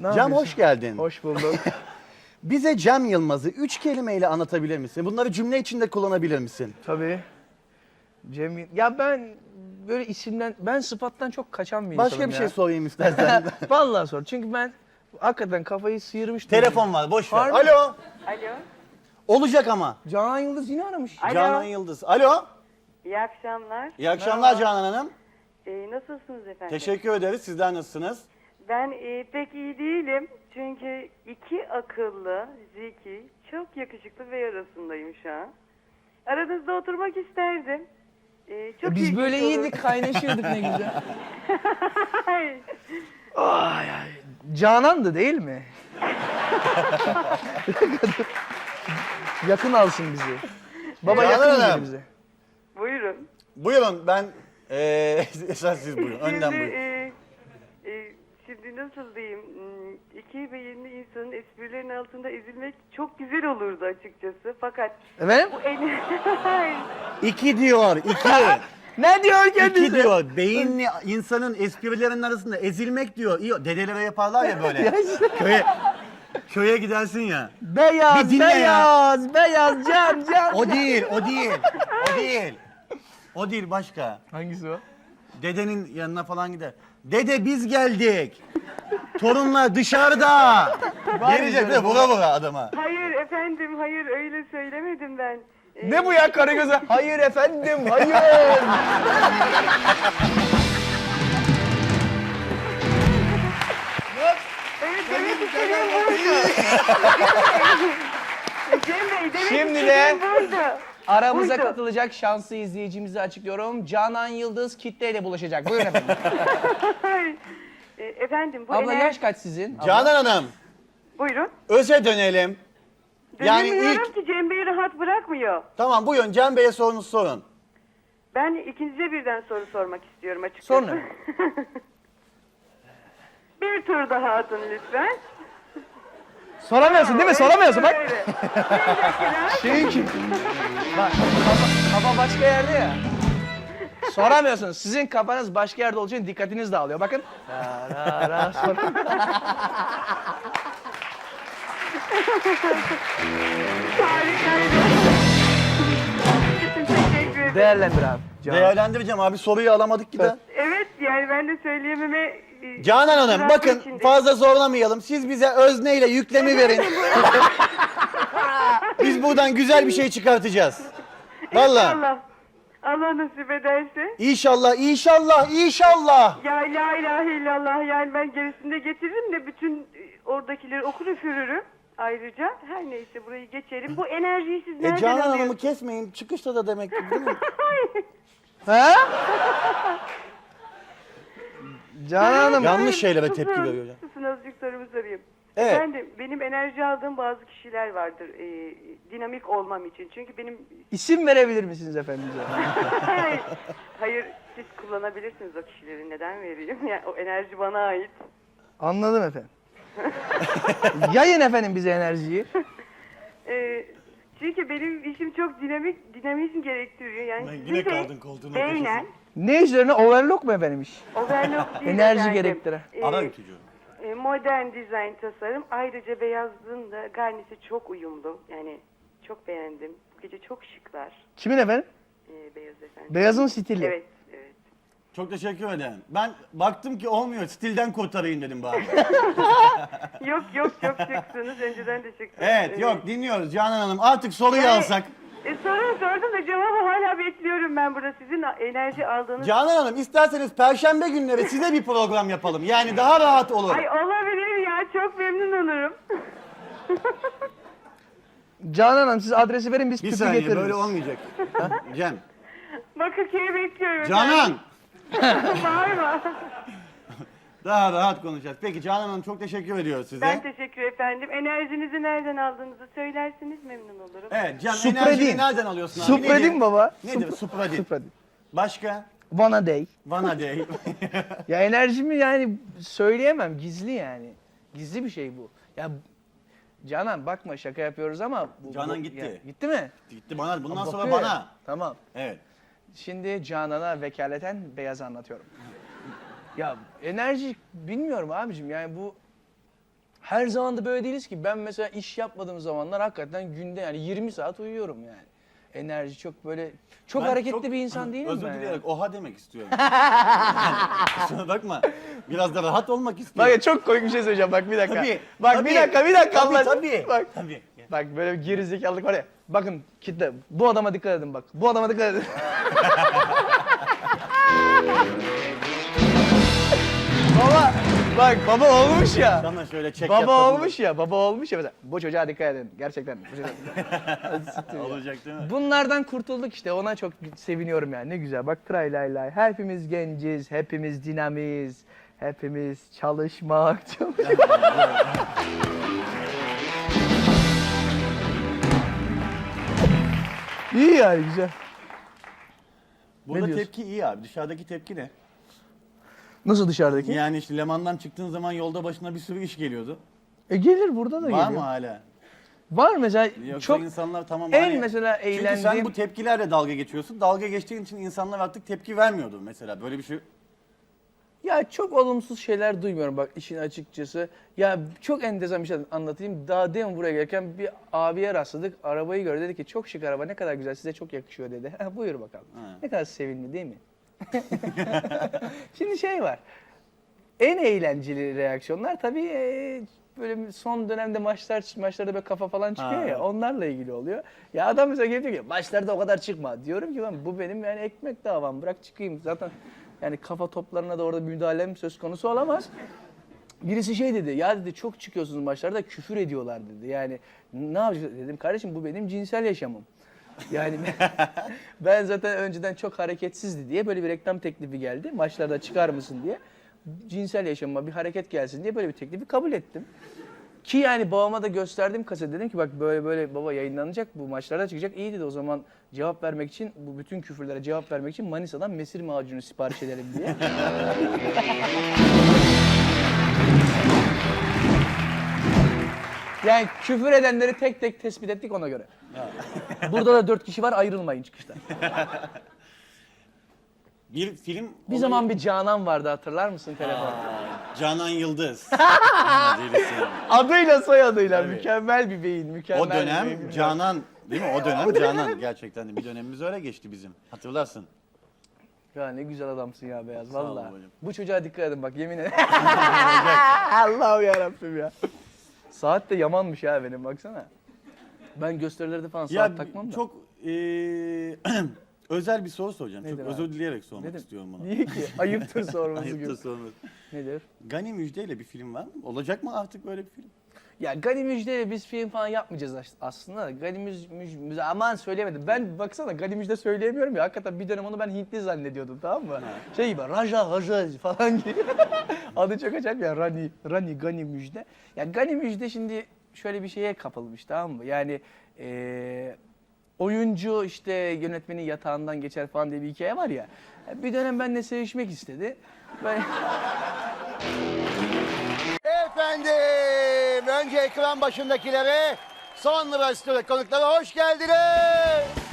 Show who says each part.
Speaker 1: Ne
Speaker 2: Cem
Speaker 1: yapıyorsun?
Speaker 2: hoş geldin.
Speaker 1: Hoş bulduk.
Speaker 2: Bize Cem Yılmaz'ı üç kelimeyle anlatabilir misin? Bunları cümle içinde kullanabilir misin?
Speaker 1: Tabii. Cem ya ben böyle isimden ben sıfattan çok kaçan bir
Speaker 2: Başka
Speaker 1: insanım
Speaker 2: bir
Speaker 1: ya.
Speaker 2: şey sorayım istersen.
Speaker 1: Vallahi sor. Çünkü ben hakikaten kafayı sıyırmıştım.
Speaker 2: Telefon var boş ver.
Speaker 1: Harbi.
Speaker 2: Alo.
Speaker 3: Alo.
Speaker 2: Olacak ama.
Speaker 1: Canan Yıldız yine aramış.
Speaker 3: Alo.
Speaker 2: Canan Yıldız. Alo.
Speaker 3: İyi akşamlar.
Speaker 2: İyi akşamlar Canan Hanım.
Speaker 3: Ee, nasılsınız efendim?
Speaker 2: Teşekkür ederiz. Sizler nasılsınız?
Speaker 3: Ben e, pek iyi değilim. Çünkü iki akıllı, zeki, çok yakışıklı bir arasındayım şu an. Aranızda oturmak isterdim. Ee, çok
Speaker 1: E, Biz böyle
Speaker 3: olur.
Speaker 1: iyiydik, kaynaşıyorduk ne güzel.
Speaker 3: Ay,
Speaker 1: Ay. Canan'dı değil mi? Yakın alsın bizi. Baba
Speaker 2: Canan
Speaker 1: yakın
Speaker 2: Hanım.
Speaker 1: gel bize.
Speaker 3: Buyurun.
Speaker 2: Buyurun ben eee esas siz buyurun. Önden
Speaker 3: şimdi,
Speaker 2: buyurun.
Speaker 3: e, e, nasıl diyeyim? Hmm, İki beyinli insanın esprilerin altında ezilmek çok güzel olurdu açıkçası. Fakat
Speaker 1: Efendim?
Speaker 3: bu en...
Speaker 2: İki diyor. iki.
Speaker 1: Ne diyor
Speaker 2: İki
Speaker 1: kendisi?
Speaker 2: diyor. Beyinli insanın esprilerinin arasında ezilmek diyor. İyi, dedelere yaparlar ya böyle. köye köye gidersin ya.
Speaker 1: Beyaz,
Speaker 2: Bir dinle ya.
Speaker 1: beyaz, beyaz, can, can.
Speaker 2: O değil, o değil. O değil. O değil başka.
Speaker 1: Hangisi o?
Speaker 2: Dedenin yanına falan gider. Dede biz geldik. Torunlar dışarıda. Gelecek de vura vura adama.
Speaker 3: hayır efendim, hayır öyle söylemedim ben. Ee,
Speaker 1: Ne bu ya Karagöz'e? Hayır efendim, hayır.
Speaker 3: Evet demek istediğim buydu. Cem Bey demek
Speaker 1: Şimdi
Speaker 3: istediğim
Speaker 1: de-
Speaker 3: buydu.
Speaker 1: Aramıza
Speaker 3: Buydu.
Speaker 1: katılacak şanslı izleyicimizi açıklıyorum. Canan Yıldız kitleyle buluşacak. Buyurun efendim.
Speaker 3: E, efendim bu
Speaker 1: Abla
Speaker 3: ener-
Speaker 1: yaş kaç sizin? Abla.
Speaker 2: Canan Hanım,
Speaker 3: Buyurun.
Speaker 2: öze dönelim. Yani
Speaker 3: Dönemiyorum
Speaker 2: ilk...
Speaker 3: ki Cem Bey rahat bırakmıyor.
Speaker 2: Tamam buyurun Cem Bey'e sorunuzu sorun.
Speaker 3: Ben ikinize birden soru sormak istiyorum açıkçası.
Speaker 1: Sonra.
Speaker 3: Bir tur daha atın lütfen.
Speaker 1: Soramıyorsun değil mi? Soramıyorsun bak. Şey ki. Bak kafa, kafa başka yerde ya. Soramıyorsunuz. Sizin kafanız başka yerde olduğu için dikkatiniz dağılıyor. Bakın. Ra, ra, ra, sor-
Speaker 3: Teşekkür ederim.
Speaker 1: Değerlendir abi. Canan.
Speaker 2: Değerlendireceğim abi soruyu alamadık ki de.
Speaker 3: Evet yani ben de söyleyememe... e,
Speaker 2: Canan Hanım bakın
Speaker 3: içindeyim.
Speaker 2: fazla zorlamayalım. Siz bize özneyle yüklemi verin. Biz buradan güzel bir şey çıkartacağız. Vallahi.
Speaker 3: Allah. Allah nasip ederse.
Speaker 2: İnşallah, inşallah, inşallah.
Speaker 3: Ya la ilahe illallah yani ben gerisinde getiririm de bütün e, oradakileri okur üfürürüm. Ayrıca her neyse burayı geçelim. Bu enerjiyi siz
Speaker 2: E
Speaker 3: nereden
Speaker 2: Canan Hanım'ı
Speaker 3: alıyorsunuz?
Speaker 2: kesmeyin. Çıkışta da demek ki değil mi?
Speaker 1: Ha? Canan Hanım.
Speaker 2: Yanlış şeylere
Speaker 3: Susun,
Speaker 2: tepki veriyor ya.
Speaker 3: Susun azıcık sorumu sorayım.
Speaker 2: Evet.
Speaker 3: Efendim benim enerji aldığım bazı kişiler vardır e, dinamik olmam için. Çünkü benim
Speaker 1: İsim verebilir misiniz efendim?
Speaker 3: hayır, hayır siz kullanabilirsiniz o kişileri neden vereyim? Yani o enerji bana ait.
Speaker 1: Anladım efendim. Yayın efendim bize enerjiyi.
Speaker 3: E, çünkü benim işim çok dinamik dinamizm gerektiriyor. Yani
Speaker 2: Lan
Speaker 3: sizin
Speaker 2: yine
Speaker 3: de
Speaker 2: kaldın koltuğun
Speaker 3: Beynen
Speaker 2: ortasında.
Speaker 1: Ne üzerine overlock mu efendim iş?
Speaker 3: overlock değil
Speaker 1: Enerji
Speaker 3: efendim.
Speaker 1: gerektiren.
Speaker 3: E,
Speaker 2: Ara ütücü.
Speaker 3: e, modern dizayn tasarım. Ayrıca beyazlığın da garnisi çok uyumlu. Yani çok beğendim. Bu gece çok şıklar.
Speaker 1: Kimin efendim?
Speaker 3: e, beyaz efendim.
Speaker 1: Beyazın stili.
Speaker 3: Evet.
Speaker 2: Çok teşekkür ederim. Ben baktım ki olmuyor. Stilden kurtarayım dedim bari.
Speaker 3: Yok yok çok şıksınız. Önceden de şıksınız.
Speaker 2: Evet yok dinliyoruz Canan Hanım. Artık soruyu
Speaker 3: Yani-
Speaker 2: alsak.
Speaker 3: E, soru sordum da cevabı hala bekliyorum ben burada. Sizin enerji aldığınız...
Speaker 2: Canan Hanım isterseniz perşembe günleri size bir program yapalım. Yani daha rahat olur.
Speaker 3: Ay olabilir ya çok memnun olurum.
Speaker 1: Canan Hanım siz adresi verin biz
Speaker 2: Bir
Speaker 1: tüpü
Speaker 2: saniye
Speaker 1: getiririz.
Speaker 2: böyle olmayacak. Cem.
Speaker 3: Bakırköy'ü bekliyorum.
Speaker 2: Canan.
Speaker 3: Bağırma.
Speaker 2: Daha rahat konuşacağız. Peki Canan Hanım çok teşekkür ediyoruz size.
Speaker 3: Ben teşekkür efendim. Enerjinizi nereden aldığınızı söylerseniz memnun olurum.
Speaker 2: Evet Cem
Speaker 1: Supradin.
Speaker 2: enerjini nereden alıyorsun abi?
Speaker 1: Supradin
Speaker 2: Nedir?
Speaker 1: baba.
Speaker 2: Nedir Supradin?
Speaker 1: Supradin.
Speaker 2: Başka?
Speaker 1: Vana Day.
Speaker 2: Vana Day.
Speaker 1: Ya enerjimi yani söyleyemem gizli yani. Gizli bir şey bu. Ya Canan bakma şaka yapıyoruz ama bu,
Speaker 2: Canan
Speaker 1: bu-
Speaker 2: gitti.
Speaker 1: ya, gitti mi?
Speaker 2: Gitti bana. Bundan sonra
Speaker 1: Bakıyor ya.
Speaker 2: bana.
Speaker 1: Tamam.
Speaker 2: Evet.
Speaker 1: Şimdi Canan'a vekaleten beyaz anlatıyorum. ya enerji bilmiyorum abicim yani bu her zaman da böyle değiliz ki. Ben mesela iş yapmadığım zamanlar hakikaten günde yani 20 saat uyuyorum yani. Enerji çok böyle çok
Speaker 2: Ben
Speaker 1: hareketli
Speaker 2: çok-
Speaker 1: bir insan değilim
Speaker 2: Özür
Speaker 1: ben. ya.
Speaker 2: dileyerek oha demek istiyorum. Kusura bakma. Biraz da rahat olmak istiyorum.
Speaker 1: Bak ya çok komik bir şey söyleyeceğim bak bir dakika.
Speaker 2: Tabii,
Speaker 1: bak
Speaker 2: tabii.
Speaker 1: bir dakika bir dakika
Speaker 2: Tabii,
Speaker 1: Allah-
Speaker 2: tabii.
Speaker 1: Bak.
Speaker 2: Tabii.
Speaker 1: Bak böyle bir gerizekalılık var ya. Bakın kitle. Bu adama dikkat edin bak. Bu adama dikkat edin. baba bak baba olmuş ya.
Speaker 2: Sana şöyle çek
Speaker 1: Baba
Speaker 2: yapalım.
Speaker 1: olmuş ya. Baba olmuş ya mesela. Bu çocuğa dikkat edin. Gerçekten. bu çocuğa-
Speaker 2: Olacak değil mi?
Speaker 1: Bunlardan kurtulduk işte. Ona çok seviniyorum yani. Ne güzel. Bak tray lay lay. Hepimiz genciz. Hepimiz dinamiz. Hepimiz çalışmak. çalışmak. İyi yani güzel.
Speaker 2: Burada
Speaker 1: diyorsun?
Speaker 2: tepki iyi abi. Dışarıdaki tepki ne?
Speaker 1: Nasıl dışarıdaki?
Speaker 2: Yani işte Leman'dan çıktığın zaman yolda başına bir sürü iş geliyordu.
Speaker 1: E gelir burada da
Speaker 2: Var
Speaker 1: geliyor.
Speaker 2: mı hala?
Speaker 1: Var mesela
Speaker 2: Yoksa
Speaker 1: çok
Speaker 2: insanlar tamam
Speaker 1: en
Speaker 2: hani-
Speaker 1: mesela
Speaker 2: Çünkü sen bu tepkilerle dalga geçiyorsun. Dalga geçtiğin için insanlar artık tepki vermiyordu mesela. Böyle bir şey
Speaker 1: Ya çok olumsuz şeyler duymuyorum bak işin açıkçası. Ya çok enteresan bir şey anlatayım. Daha demin buraya gelirken bir abiye rastladık. Arabayı gördü dedi ki çok şık araba ne kadar güzel size çok yakışıyor dedi. Buyur bakalım.
Speaker 2: Ha.
Speaker 1: Ne kadar sevimli değil mi? Şimdi şey var. En eğlenceli reaksiyonlar tabii e, böyle son dönemde maçlar maçlarda böyle kafa falan çıkıyor
Speaker 2: Ha.
Speaker 1: ya onlarla ilgili oluyor. Ya adam mesela geliyor ki maçlarda o kadar çıkma. Diyorum ki ben bu benim yani ekmek davam bırak çıkayım. Zaten yani kafa toplarına da orada müdahalem söz konusu olamaz. Birisi şey dedi, ya dedi çok çıkıyorsunuz maçlarda küfür ediyorlar dedi. Yani ne yapacağız dedim kardeşim bu benim cinsel yaşamım. Yani ben zaten önceden çok hareketsizdi diye böyle bir reklam teklifi geldi. Maçlarda çıkar mısın diye. Cinsel yaşamıma bir hareket gelsin diye böyle bir teklifi kabul ettim. Ki yani babama da gösterdim kaset dedim ki bak böyle böyle baba yayınlanacak bu maçlarda çıkacak. İyi dedi o zaman cevap vermek için bu bütün küfürlere cevap vermek için Manisa'dan mesir macunu sipariş edelim diye. Yani küfür edenleri tek tek tespit ettik ona göre. Burada da dört kişi var ayrılmayın çıkışta.
Speaker 2: bir film
Speaker 1: Bir zaman bir Canan vardı hatırlar mısın telefon?
Speaker 2: Canan Yıldız. Ha, delisi yani.
Speaker 1: Adıyla soyadıyla
Speaker 2: Tabii.
Speaker 1: mükemmel bir beyin, mükemmel
Speaker 2: o
Speaker 1: bir beyin.
Speaker 2: dönem Canan değil mi? O dönem Canan gerçekten de bir dönemimiz öyle geçti bizim. Hatırlarsın.
Speaker 1: Ya ne güzel adamsın ya Beyaz
Speaker 2: Sağ ol
Speaker 1: valla.
Speaker 2: babacığım.
Speaker 1: Bu çocuğa dikkat edin bak yemin ederim. Allah'ım yarabbim ya. Saat de yamanmış ha benim baksana. Ben gösterilerde falan
Speaker 2: Ya
Speaker 1: saat takmam da.
Speaker 2: çok eee, özel bir soru soracağım.
Speaker 1: Nedir
Speaker 2: çok
Speaker 1: abi?
Speaker 2: özür dileyerek sormak
Speaker 1: Nedir?
Speaker 2: istiyorum bunu.
Speaker 1: Niye ki? Ayıptır sorması
Speaker 2: Ayıptır
Speaker 1: gibi.
Speaker 2: sormak.
Speaker 1: Nedir?
Speaker 2: Gani Müjde ile bir film var mı? Olacak mı artık böyle bir film?
Speaker 1: Ya Gani Müjde'yle biz film falan yapmayacağız as- aslında. Gani Müj, Müj, Müj- aman söyleyemedim. Ben baksana Gani Müjde söyleyemiyorum ya. Hakikaten bir dönem onu ben Hintli zannediyordum tamam mı? Şey gibi Raja Raja falan gibi. Adı çok acayip ya Rani, Rani Gani Müjde. Ya Gani Müjde şimdi şöyle bir şeye kapılmış tamam mı? Yani eee oyuncu işte yönetmenin yatağından geçer falan diye bir hikaye var ya. Bir dönem benimle sevişmek istedi. Ben...
Speaker 4: Efendim, önce ekran başındakilere, sonra stüdyo konuklara hoş geldiniz.